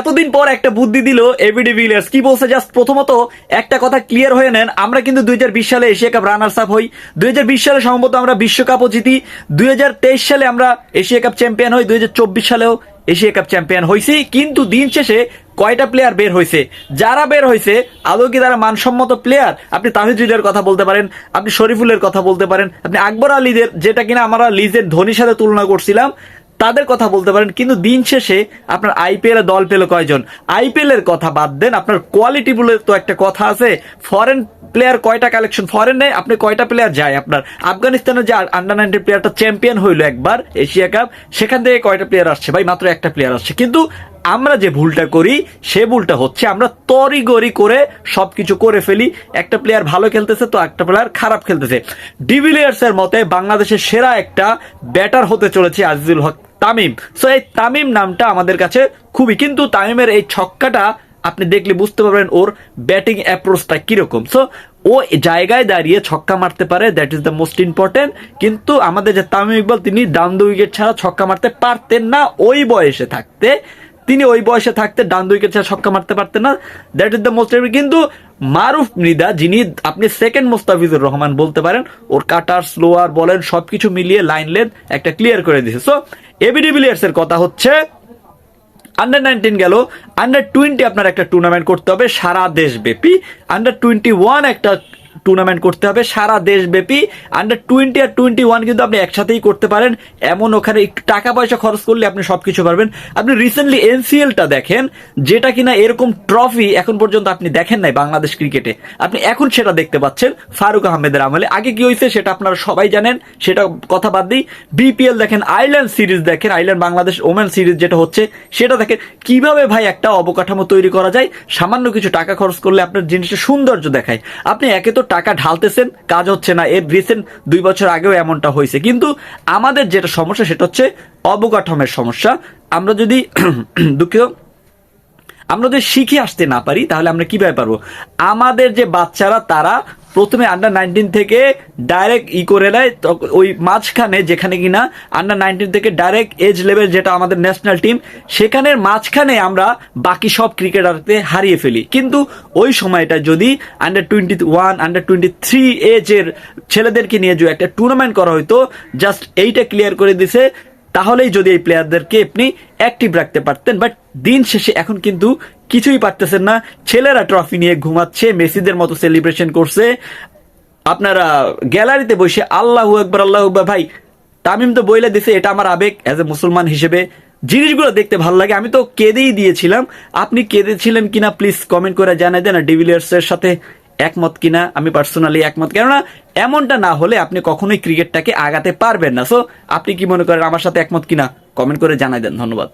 এতদিন পর একটা বুদ্ধি দিল এভিডি ভিলিয়ার্স কি বলছে? জাস্ট প্রথমত একটা কথা ক্লিয়ার হয়ে নেন। আমরা কিন্তু দুই সালে এশিয়া কাপ রানার্স আপ হই। দুই সালে সম্ভবত আমরা বিশ্বকাপও জিতি। দুই সালে আমরা এশিয়া কাপ চ্যাম্পিয়ন হই। দুই সালেও এশিয়া কাপ চ্যাম্পিয়ন হয়েছি কিন্তু দিন শেষে কয়টা প্লেয়ার বের হয়েছে যারা বের হয়েছে আদৌ কি তারা মানসম্মত প্লেয়ার আপনি তাহিদ হৃদয়ের কথা বলতে পারেন, আপনি শরীফুলের কথা বলতে পারেন, আপনি আকবর আলীদের, যেটা কিনা আমরা লিজের ধোনির সাথে তুলনা করছিলাম তাদের কথা বলতে পারেন, কিন্তু দিন শেষে আপনার আইপিএল দল পেল কয়জন? আইপিএল এর কথা বাদ দেন, আপনার কোয়ালিটি বলে তো একটা কথা আছে ফরেন প্লেয়ার কয়টা কালেকশন ফরেন ফরেনে আপনি কয়টা প্লেয়ার যায়? আপনার আফগানিস্তানের যে আন্ডার নাইনটিন প্লেয়ারটা চ্যাম্পিয়ন হইল একবার, এশিয়া কাপ, সেখান থেকে কয়টা প্লেয়ার আসছে? ভাই, মাত্র একটা প্লেয়ার আসছে। কিন্তু আমরা যে ভুলটা করি, সে ভুলটা হচ্ছে আমরা তরিগরি করে সবকিছু করে ফেলি, একটা প্লেয়ার ভালো খেলতেছে তো একটা প্লেয়ার খারাপ খেলতেছে। ডিভিলিয়ার্স এর মতে বাংলাদেশের সেরা একটা ব্যাটার হতে চলেছে আজিজুল হক। তামিম। সো এই তামিম নামটা আমাদের কাছে খুবই, কিন্তু তামিমের এই ছক্কাটা আপনি দেখলে বুঝতে পারবেন ওর ব্যাটিং অ্যাপ্রোচটা কীরকম। সো ও জায়গায় দাঁড়িয়ে ছক্কা মারতে পারে that is the most important কিন্তু আমাদের যে তামিম ইকবাল, তিনি ডান দু উইকেট ছাড়া ছক্কা মারতে পারতেন না, ওই বয়সে থাকতে। তিনি ওই বয়সে থাকতে, ডান উইকেট ছাড়া ছক্কা মারতে পারতেন না দ্যাট ইজ দ্য মোস্ট কিন্তু মারুফ মৃদা, যিনি আপনি সেকেন্ড মোস্তাফিজুর রহমান বলতে পারেন, ওর কাটার স্লোয়ার বলেন, সবকিছু মিলিয়ে লাইন লেন একটা ক্লিয়ার করে দিয়েছে। সো এবিডি এর কথা হচ্ছে আন্ডার নাইনটিন গেল আন্ডার টোয়েন্টি আপনার একটা টুর্নামেন্ট করতে হবে সারা দেশব্যাপী। আন্ডার টোয়েন্টি ওয়ান একটা টুর্নামেন্ট করতে হবে সারা দেশব্যাপী আন্ডার টোয়েন্টি আর টোয়েন্টি ওয়ান কিন্তু আপনি একসাথেই করতে পারেন। এমন ওখানে একটু টাকা পয়সা খরচ করলে আপনি সবকিছু পারবেন। আপনি রিসেন্টলি এনসিএলটা দেখেন, যেটা কিনা এরকম ট্রফি এখন পর্যন্ত আপনি দেখেন নাই বাংলাদেশ ক্রিকেটে আপনি এখন সেটা দেখতে পাচ্ছেন ফারুক আহমেদের আমলে। আগে কি হয়েছে সেটা আপনারা সবাই জানেন, সেটা কথা বাদ দিই। বিপিএল দেখেন আইল্যান্ড সিরিজ দেখেন আইল্যান্ড বাংলাদেশ ওমেন সিরিজ যেটা হচ্ছে, সেটা দেখেন কীভাবে ভাই একটা অবকাঠামো তৈরি করা যায়। সামান্য কিছু টাকা খরচ করলে আপনার জিনিসটা সৌন্দর্য দেখায়। আপনি একে তো টাকা ঢালতেছেন, কাজ হচ্ছে না এর রিসেন্ট দুই বছর আগেও এমনটা হয়েছে। কিন্তু আমাদের যেটা সমস্যা, সেটা হচ্ছে অবকাঠামের সমস্যা। আমরা যদি দুঃখিত, আমরা যদি শিখে আসতে না পারি, তাহলে আমরা কীভাবে পারব? আমাদের যে বাচ্চারা, তারা প্রথমে আন্ডার নাইনটিন থেকে ডাইরেক্ট ই করে নেয় ওই মাঝখানে যেখানে কিনা আন্ডার নাইনটিন থেকে ডাইরেক্ট এজ লেভেল যেটা আমাদের ন্যাশনাল টিম সেখানের মাঝখানে আমরা বাকি সব ক্রিকেটারকে হারিয়ে ফেলি। কিন্তু ওই সময়টা যদি under twenty one under twenty three এজের ছেলেদেরকে নিয়ে যে একটা টুর্নামেন্ট করা হতো জাস্ট এইটা ক্লিয়ার করে দিছে তাহলেই যদি এই প্লেয়ারদেরকে আপনি অ্যাক্টিভ রাখতে পারতেন বাট দিন শেষে এখন কিন্তু কিছুই পারতেছেন না। ছেলেরা ট্রফি নিয়ে ঘুমাচ্ছে, মেসিদের মতো সেলিব্রেশন করছে। আপনারা গ্যালারিতে বসে আল্লাহু একবার আল্লাহ আকবার, ভাই, তামিম তো বইলে দিছে, এটা আমার আবেগ অ্যাজ এ মুসলমান হিসেবে। জিনিসগুলো দেখতে ভালো লাগে। আমি তো কেঁদেই দিয়েছিলাম। আপনি কেঁদেছিলেন কিনা প্লিজ কমেন্ট করে জানাই দেন। ডিভিলিয়ার্স এর সাথে একমত কিনা, আমি পার্সোনালি একমত, কেননা এমনটা না হলে আপনি কখনোই ক্রিকেটটাকে আগাতে পারবেন না। সো আপনি কি মনে করেন আমার সাথে একমত কিনা? কমেন্ট করে জানাই দেন, ধন্যবাদ।